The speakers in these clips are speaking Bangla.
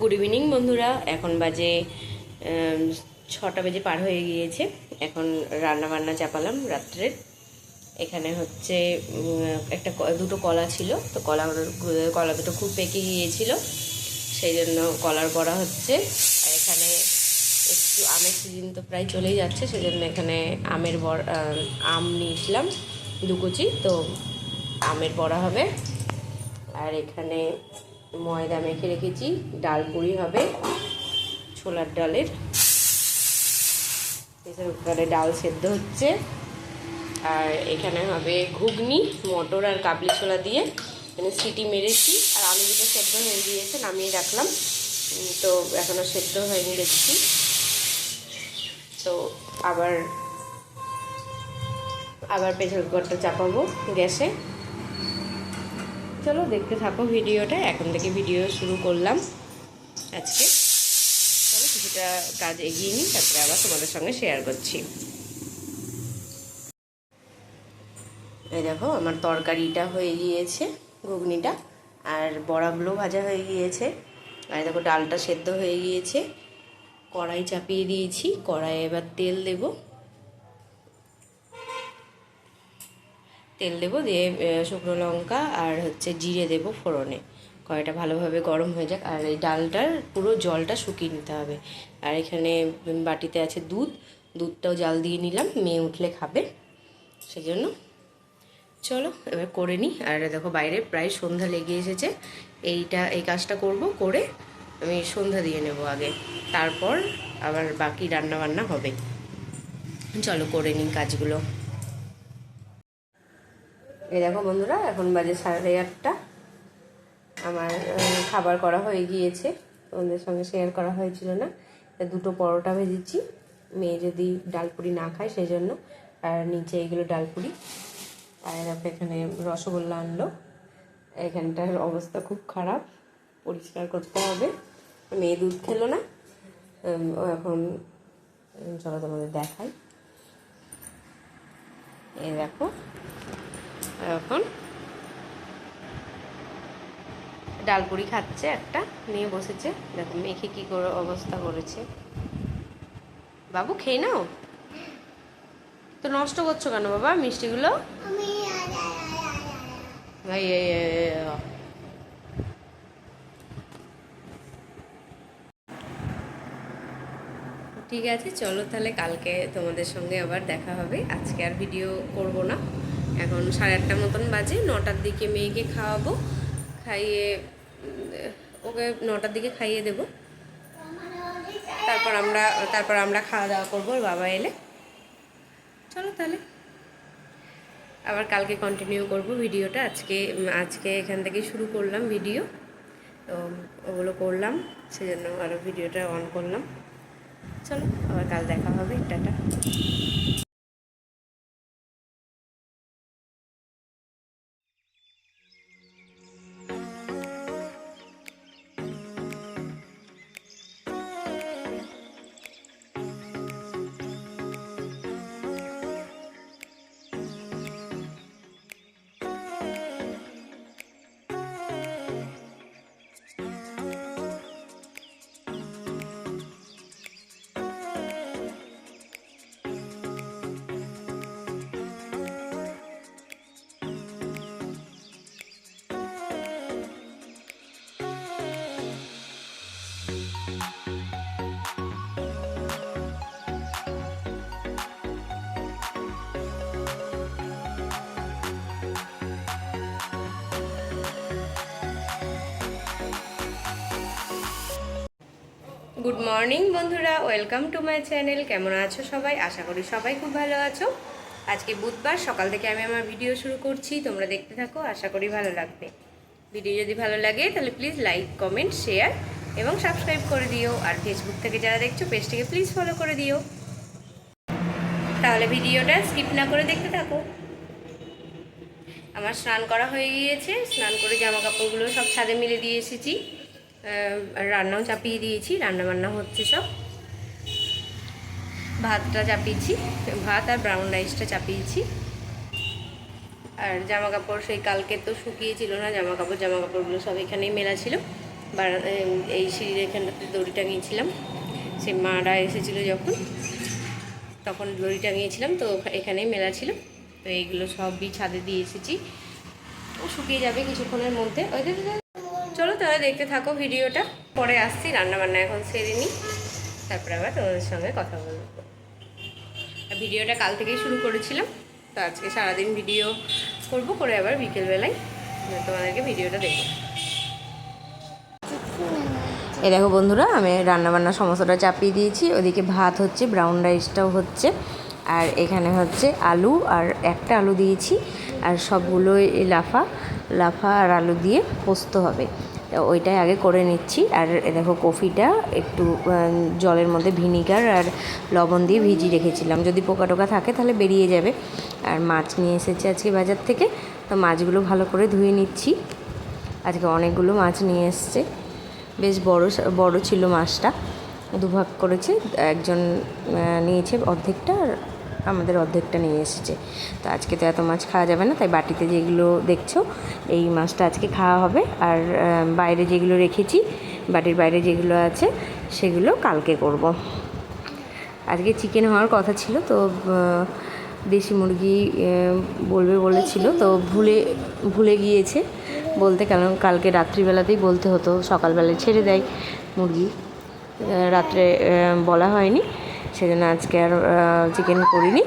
গুড ইভিনিং বন্ধুরা। এখন বাজে ছটা বেজে পার হয়ে গিয়েছে। এখন রান্না বান্না চাপালাম রাত্রের এখানে হচ্ছে একটা দুটো কলা ছিল। তো কলা কলা দুটো খুব পেকে গিয়েছিল। সেই জন্য কলার বড়া হচ্ছে। আর এখানে একটু আমের সিজন তো প্রায় চলেই যাচ্ছে। সেই জন্য এখানে আমের বড়, আম নিয়েছিলাম দু কুচি। তো আমের বড়া হবে। আর এখানে ময়দা মেখে রেখেছি, ডাল পুরি হবে, ছোলার ডালের। প্রেসার কুকারে ডাল সেদ্ধ হচ্ছে। আর এখানে হবে ঘুগনি, মটর আর কাবলি ছোলা দিয়ে। এখানে সিটি মেরেছি, আর আলু দুটো সেদ্ধ হয়ে গিয়েছে, নামিয়ে রাখলাম। তো এখনও সেদ্ধ হয়নি দেখছি। তো আবার আবার প্রেসার কুকারটা চাপাবো গ্যাসে। চলো দেখতে থাকো ভিডিওটা, এখন থেকে ভিডিও শুরু করলাম। আজকে চলো কিছুটা কাজ এগিয়ে নিই, তারপরে আবার তোমাদের সঙ্গে শেয়ার করছি। এই দেখো, আমার তরকারিটা হয়ে গিয়েছে, ঘুগনিটা, আর বড়াগুলো ভাজা হয়ে গিয়েছে। আর দেখো, ডালটা সেদ্ধ হয়ে গিয়েছে। কড়াই চাপিয়ে দিয়েছি, কড়াইয়ে এবার তেল দেবো। তেল দেবো, দিয়ে শুকনো লঙ্কা আর হচ্ছে জিরে দেবো ফোড়নে। কড়াইটা ভালোভাবে গরম হয়ে যাক। আর এই ডালটার পুরো জলটা শুকিয়ে নিতে হবে। আর এখানে বাটিতে আছে দুধ। দুধটাও জাল দিয়ে নিলাম, মেয়ে উঠলে খাবে। সেই জন্য চলো, এবার করে নিই। আর দেখো বাইরে প্রায় সন্ধ্যা লেগে এসেছে। এইটা, এই কাজটা করব, করে আমি সন্ধ্যা দিয়ে নেব আগে। তারপর আবার বাকি রান্না বান্না হবে। চলো করে নিই কাজগুলো। এই দেখো বন্ধুরা, এখন বাজে সাড়ে আটটা। আমার খাবার করা হয়ে গিয়েছে। তোমাদের সঙ্গে শেয়ার করা হয়েছিল না। দুটো পরোটা ভেজেছি। মেয়ে যদি ডালপুরি না খায় সেই জন্য আর নিচে এগুলো ডালপুরি। আর দেখো এখানে রসগোল্লা আনলো। এখানটার অবস্থা খুব খারাপ। পরিষ্কার করতে হবে। মেয়ে দুধ খেলো না। এখন চলো তোমাদের দেখাই। এই দেখো। এখন ডালপুরি খাচ্ছে একটা নিয়ে বসেছে। দেখো মেখে কি করে অবস্থা করেছে। বাবু খেয়ে নাও। তো নষ্ট করছ কেন বাবা মিষ্টিগুলো। ঠিক আছে চলো তাহলে কালকে তোমাদের সঙ্গে আবার দেখা হবে। আজকে আর ভিডিও করব না। এখন সাড়ে আটটার মতন বাজে, নটার দিকে মেয়েকে খাওয়াবো, খাইয়ে ওকে নটার দিকে খাইয়ে দেব। তারপর আমরা তারপর আমরা খাওয়া দাওয়া করব বাবা এলে। চলো তাহলে। আবার কালকে কন্টিনিউ করব ভিডিওটা। আজকে আজকে এখান থেকে শুরু করলাম ভিডিও। তো ওগুলো করলাম, সেজন্য আরও ভিডিওটা অন করলাম। চলো, আবার কাল দেখা হবে। টাটা। গুড মর্নিং বন্ধুরা। ওয়েলকাম টু মাই চ্যানেল কেমন আছো সবাই? আশা করি সবাই খুব ভালো আছো। আজকে বুধবার, সকাল থেকে আমি আমার ভিডিও শুরু করছি। তোমরা দেখতে থাকো, আশা করি ভালো লাগবে। ভিডিও যদি ভালো লাগে, তাহলে প্লিজ লাইক কমেন্ট শেয়ার এবং সাবস্ক্রাইব করে দিও। আর ফেসবুক থেকে যারা দেখছ, পেজটিকে প্লিজ ফলো করে দিও। তাহলে ভিডিওটা স্কিপ না করে দেখতে থাকো। আমার স্নান করা হয়ে গিয়েছে। স্নান করে জামা কাপড়গুলো সব ছাদে মিলে দিয়ে এসেছি। রান্নাও চাপিয়ে দিয়েছি রান্না বান্না হচ্ছে সব। ভাতটা চাপিয়েছি, ভাত আর ব্রাউন রাইসটা চাপিয়েছি। আর জামা কাপড় সেই কালকে তো শুকিয়েছিল না জামা কাপড় জামা কাপড়গুলো সব এখানেই মেলা ছিল। এই সিঁড়ির এখানটাতে দড়ি টাঙিয়েছিলাম। সে মারা এসেছিল যখন, তখন দড়ি টাঙিয়েছিলাম, তো এখানেই মেলা ছিল। তো এইগুলো সবই ছাদে দিয়ে এসেছি। শুকিয়ে যাবে কিছুক্ষণের মধ্যে। ওই চলো তাহলে দেখতে থাকো ভিডিওটা। পরে আসছি রান্না বান্না এখন সেরে নিই। তারপরে আবার তোমাদের সঙ্গে কথা বলব। ভিডিওটা কাল থেকেই শুরু করেছিলাম, তো আজকে সারাদিন ভিডিও করব, করে আবার বিকেলবেলায় তোমাদেরকে ভিডিওটা দেখব। এই দেখো বন্ধুরা, আমি রান্নাবান্না সমস্তটা চাপিয়ে দিয়েছি। ওদিকে ভাত হচ্ছে ব্রাউন রাইসটাও হচ্ছে, আর এখানে হচ্ছে আলু, আর একটা আলু দিয়েছি, আর সবগুলোই লাফা। লাফা আর আলু দিয়ে পোস্ত হবে। ওইটাই আগে করে নিচ্ছি। আর দেখো কফিটা একটু জলের মধ্যে ভিনিগার আর লবণ দিয়ে ভিজিয়ে রেখেছিলাম। যদি পোকা টোকা থাকে তাহলে বেরিয়ে যাবে। আর মাছ নিয়ে এসেছি আজকে বাজার থেকে। তো মাছগুলো ভালো করে ধুয়ে নিচ্ছি। আজকে অনেকগুলো মাছ নিয়ে এসছে। বেশ বড় বড় ছিল মাছটা। দুভাগ করেছে। একজন নিয়েছে অর্ধেকটা আর আমাদের অর্ধেকটা নিয়ে এসেছে। তো আজকে তো এত মাছ খাওয়া যাবে না, তাই বাটিতে যেগুলো দেখছ, এই মাছটা আজকে খাওয়া হবে। আর বাইরে যেগুলো রেখেছি, বাটির বাইরে যেগুলো আছে, সেগুলো কালকে করব। আজকে চিকেন হওয়ার কথা ছিল, তো দেশি মুরগি বলবে বলেছিল, তো ভুলে ভুলে গিয়েছে। বলতে কারণ কালকে রাত্রিবেলাতেই বলতে হতো, সকালবেলায় ছেড়ে দেয় মুরগি। রাত্রে বলা হয়নি। সেজন্য আজকে আর চিকেন করিনি।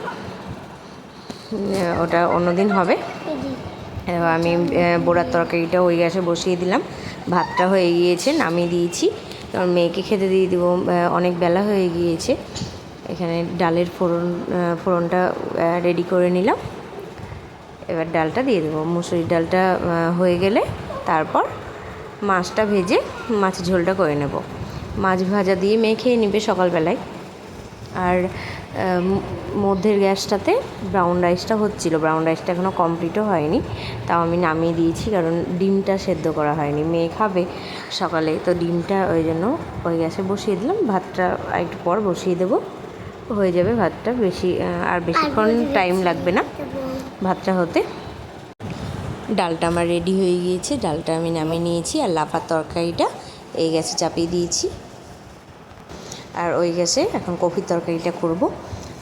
ওটা অন্যদিন হবে। আমি বোড়ার তরকারিটা ওই গ্যাসে বসিয়ে দিলাম। ভাতটা হয়ে গিয়েছে, নামিয়ে দিয়েছি। কারণ মেয়েকে খেতে দিয়ে দেবো অনেক বেলা হয়ে গিয়েছে। এখানে ডালের ফোড়ন ফোড়নটা রেডি করে নিলাম। এবার ডালটা দিয়ে দেবো। মুসুরির ডালটা হয়ে গেলে তারপর মাছটা ভেজে মাছের ঝোলটা করে নেব। মাছ ভাজা দিয়ে মেয়ে খেয়ে নেবে সকালবেলায়। আর মধ্যের গ্যাসটাতে ব্রাউন রাইসটা হচ্ছিল। ব্রাউন রাইসটা এখনও কমপ্লিটও হয়নি। তাও আমি নামিয়ে দিয়েছি কারণ ডিমটা সেদ্ধ করা হয়নি। মেয়ে খাবে সকালে তো ডিমটা ওই জন্য ওই গ্যাসে বসিয়ে দিলাম। ভাতটা একটু পর বসিয়ে দেবো। হয়ে যাবে ভাতটা বেশি আর বেশিক্ষণ টাইম লাগবে না। ভাতটা হতে ডালটা আমার রেডি হয়ে গিয়েছে। ডালটা আমি নামিয়ে নিয়েছি আর লাফার তরকারিটা এই গ্যাসে চাপিয়ে দিয়েছি। আর ওই গ্যাসে এখন কফির তরকারিটা করব।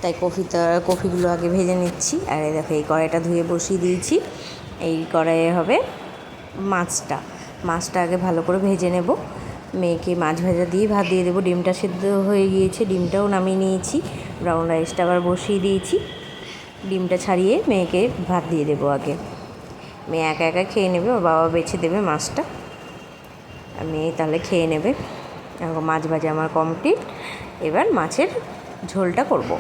তাই কফি কফিগুলো আগে ভেজে নিচ্ছি। আর এই দেখো, এই কড়াইটা ধুয়ে বসিয়ে দিয়েছি। এই কড়াইয়ে হবে মাছটা। মাছটা আগে ভালো করে ভেজে নেব। মেয়েকে মাছ ভাজা দিয়ে ভাত দিয়ে দেবো। ডিমটা সেদ্ধ হয়ে গিয়েছে, ডিমটাও নামিয়ে নিয়েছি। ব্রাউন রাইসটা আবার বসিয়ে দিয়েছি। ডিমটা ছাড়িয়ে মেয়েকে ভাত দিয়ে দেবো আগে। মেয়ে একা একা খেয়ে নেবে, ওর বাবা বেছে দেবে মাছটা। আর মেয়ে তাহলে খেয়ে নেবে। মাছ ভাজা আমার কমপ্লিট এবার মাছের ঝোলটা করব।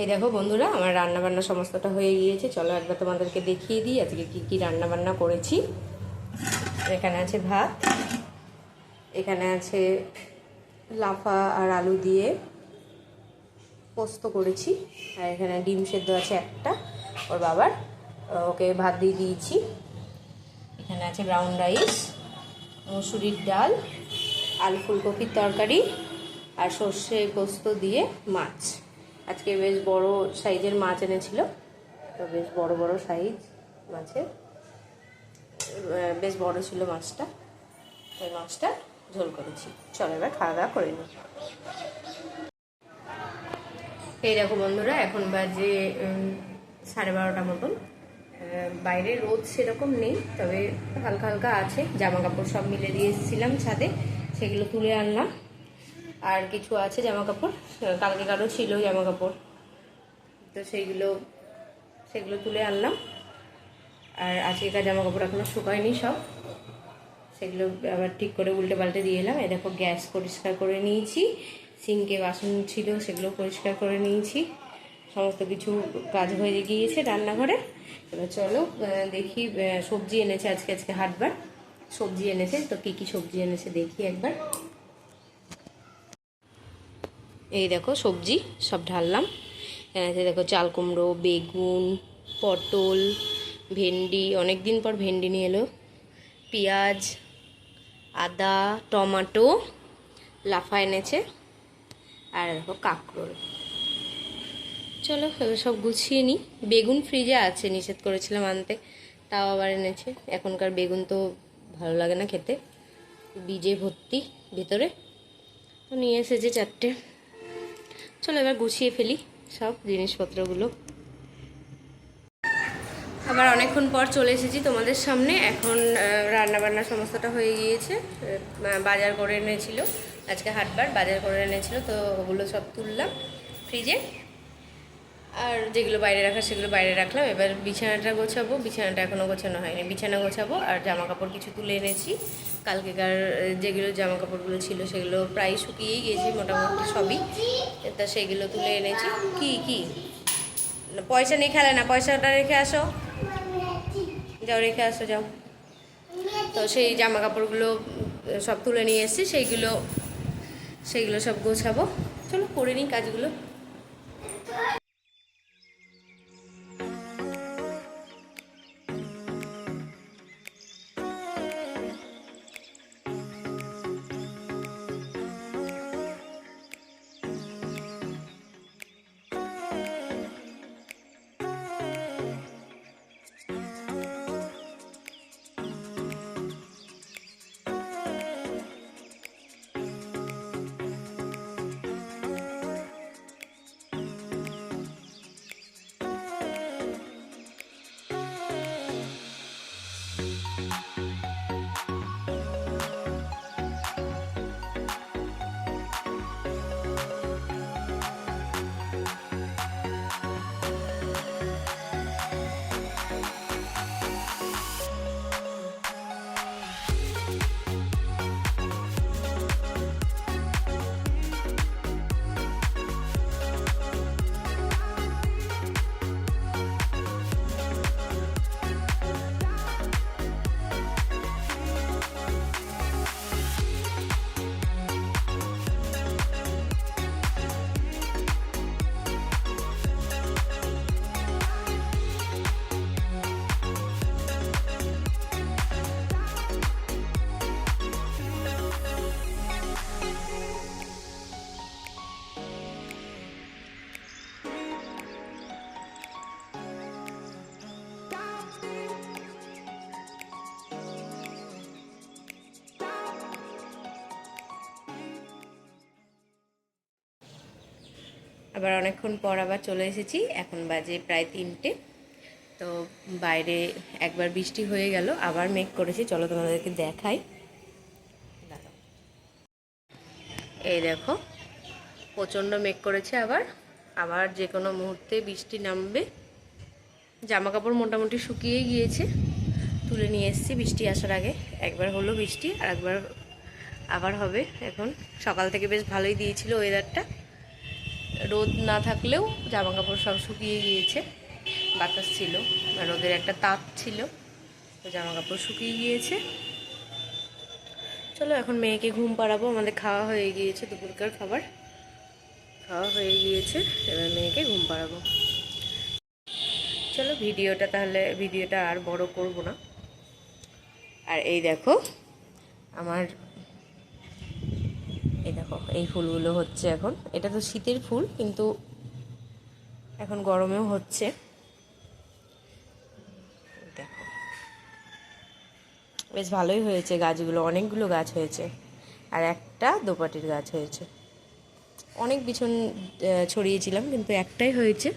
এই দেখো বন্ধুরা, আমার রান্না বান্না সমস্তটা হয়ে গিয়েছে। চলো একবার তোমাদেরকে দেখিয়ে দিই আজকে কি কি রান্না বান্না করেছি। এখানে আছে ভাত, এখানে আছে লাফা আর আলু দিয়ে পোস্ত করেছি, আর এখানে ডিম সেদ্ধ আছে একটা, ওর বাবার। ওকে ভাত দিয়ে দিয়েছি। এখানে আছে ব্রাউন রাইস, মুসুরির ডাল, আলু ফুলকপির তরকারি, আর সর্ষে পোস্ত দিয়ে মাছ। আজকে বেশ বড় সাইজের মাছ এনেছিল, তো বেশ বড় বড় সাইজ মাছের বেশ বড় ছিল মাছটা, তাই মাছটা ঝোল করেছি। চলো এবার খাওয়া দাওয়া করে নিই এই দেখো বন্ধুরা, এখন বাজে সাড়ে বারোটা মতন। বাইরে রোদ সেরকম নেই, তবে হালকা হালকা আছে। জামা কাপড় সব মিলে দিয়ে এসেছিলাম ছাদে, সেগুলো তুলে আনলাম। আর কিছু আছে জামা কাপড় কালকে কারও ছিল জামা কাপড় তো সেইগুলো, সেগুলো তুলে আনলাম। আর আজকেকার জামা কাপড় এখনও শুকায়নি সব। সেগুলো আবার ঠিক করে উল্টে পাল্টে দিয়ে এলাম। এই দেখো গ্যাস পরিষ্কার করে নিয়েছি। সিঙ্কে বাসন ছিল, সেগুলো পরিষ্কার করে নিয়েছি। সমস্ত কিছু কাজ হয়ে গিয়েছে রান্নাঘরে। এবার চলো দেখি সবজি এনেছে আজকে আজকে হাটবার। সবজি এনেছে, তো কী কী সবজি এনেছে দেখি একবার। এই দেখো সবজি সব ঢাললাম। এনেছে দেখো চাল কুমড়ো, বেগুন, পটল, ভেন্ডি অনেক দিন পর ভেন্ডি নিয়ে এলো। পেঁয়াজ, আদা, টমাটো, লাফা এনেছে। আর দেখো কাঁকরোল। চলো সব গুছিয়ে নিই। বেগুন ফ্রিজে আছে, নিষেধ করেছিলাম আনতে, তাও আবার এনেছে। এখনকার বেগুন তো ভালো লাগে না খেতে। বীজে ভর্তি ভেতরে। তো নিয়ে এসেছে চারটে। চলো এবার গুছিয়ে ফেলি সব জিনিসপত্রগুলো। আবার অনেকক্ষণ পর চলে এসেছি তোমাদের সামনে। এখন রান্না বান্না সমস্তটা হয়ে গিয়েছে। বাজার করে এনেছিল। আজকে হাটবার বাজার করে এনেছিল, তো ওগুলো সব তুললাম ফ্রিজে। আর যেগুলো বাইরে রাখা, সেগুলো বাইরে রাখলাম। এবার বিছানাটা গোছাবো। বিছানাটা এখনও গোছানো হয়নি। বিছানা গোছাবো আর জামা কাপড় কিছু তুলে এনেছি। কালকেকার যেগুলো জামা কাপড়গুলো ছিল, সেগুলো প্রায় শুকিয়েই গিয়েছে মোটামুটি সবই। তা সেগুলো তুলে এনেছি। কি কি? পয়সা নিয়ে খেলে না। পয়সাটা রেখে আসো। যাও, রেখে আসো, যাও। তো সেই জামা কাপড়গুলো সব তুলে নিয়ে এসেছি। সেইগুলো সেইগুলো সব গোছাবো। চলো, করে নিই কাজগুলো। আবার অনেকক্ষণ পর আবার চলে এসেছি। এখন বাজে প্রায় তিনটে। তো বাইরে একবার বৃষ্টি হয়ে গেল, আবার মেঘ করেছি। চলো তোমাদেরকে দেখাই। এই দেখো, প্রচণ্ড মেঘ করেছে আবার। আবার যে কোনো মুহূর্তে বৃষ্টি নামবে। জামা কাপড় মোটামুটি শুকিয়ে গিয়েছে। তুলে নিয়ে এসেছি বৃষ্টি আসার আগে। একবার হলো বৃষ্টি আর একবার আবার হবে। এখন সকাল থেকে বেশ ভালোই দিয়েছিল ওয়েদারটা রোদ না থাকলেও জামা কাপড় সব শুকিয়ে গিয়েছে। বাতাস ছিল রোদের একটা তাপ ছিল, তো জামা কাপড় শুকিয়ে গিয়েছে। চলো এখন মেয়েকে ঘুম পাড়াবো, আমাদের খাওয়া হয়ে গিয়েছে, দুপুরকার খাবার। খাওয়া হয়ে গিয়েছে, এবার মেয়েকে ঘুম পাড়াবো। চলো ভিডিওটা তাহলে, ভিডিওটা আর বড় করব না। আর এই দেখো, আমার এই দেখো, এই ফুলগুলো হচ্ছে এখন। এটা তো শীতের ফুল, কিন্তু এখন গরমেও হচ্ছে। দেখো। বেশ ভালোই হয়েছে গাছগুলো, অনেকগুলো গাছ হয়েছে। আর একটা দোপাটির গাছ হয়েছে। অনেক বিছন ছড়িয়েছিলাম, কিন্তু একটাই হয়েছে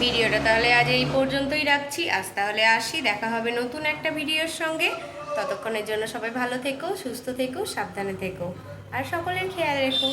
ভিডিওটা তাহলে আজ এই পর্যন্তই রাখছি। আজ তাহলে আসি, দেখা হবে নতুন একটা ভিডিওর সঙ্গে। ততক্ষণের জন্য সবাই ভালো থেকো, সুস্থ থেকো, সাবধানে থেকো। আর সকলের খেয়াল রেখো।